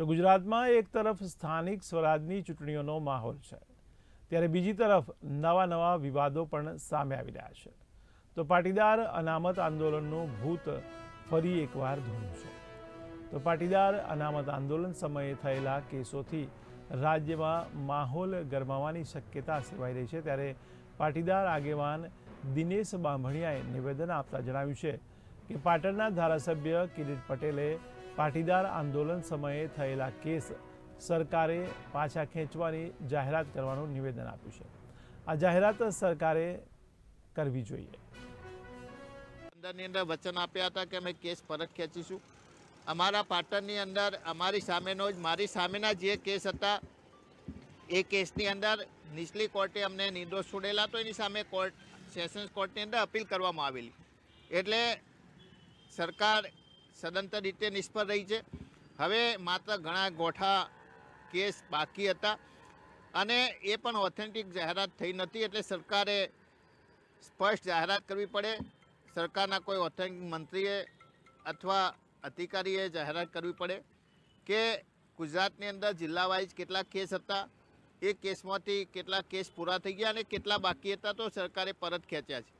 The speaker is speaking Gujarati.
તો ગુજરાતમાં એક તરફ સ્થાનિક સ્વરાજની ચૂંટણીઓનો માહોલ છે, ત્યારે બીજી તરફ નવા નવા વિવાદો પણ સામે આવી રહ્યા છે. તો પાટીદાર અનામત આંદોલનનું ભૂત ફરી એકવાર ધૂમ છે. તો પાટીદાર અનામત આંદોલન સમયે થયેલા કેસોથી રાજ્યમાં માહોલ ગરમાવાની શક્યતા સેવાઈ રહી છે, ત્યારે પાટીદાર આગેવાન દિનેશ બાંભણિયાએ નિવેદન આપતા જણાવ્યું છે કે પાટણના ધારાસભ્ય કિરીટ પટેલે પાટીદાર આંદોલન સમયે થયેલા કેસ સરકારે પાછા ખેંચવાની જાહેરાત કરવાનું નિવેદન આપ્યું છે. આ જાહેરાત સરકારે કરવી જોઈએ. અંદરની અંદર વચન આપ્યા હતા કે અમે કેસ પરત ખેંચીશું. અમારા પાટણની અંદર અમારી સામેનો જ, મારી સામેના જે કેસ હતા, એ કેસની અંદર નીચલી કોર્ટે અમને નિર્દોષ છોડેલા તો એની સામે કોર્ટ, સેશન્સ કોર્ટની અંદર અપીલ કરવામાં આવેલી. એટલે સરકાર સદંતર રીતે નિષ્ફળ રહી છે. હવે માત્ર ઘણા ગોઠા કેસ બાકી હતા અને એ પણ ઓથેન્ટિક જાહેરાત થઈ નથી એટલે સરકારે સ્પષ્ટ જાહેરાત કરવી પડે. સરકારના કોઈ ઓથેન્ટિક મંત્રીએ અથવા અધિકારીએ જાહેરાત કરવી પડે કે ગુજરાતની અંદર જિલ્લા વાઇઝ કેટલા કેસ હતા, એ કેસમાંથી કેટલા કેસ પૂરા થઈ ગયા અને કેટલા બાકી હતા તો સરકારે પરત ખેંચ્યા છે.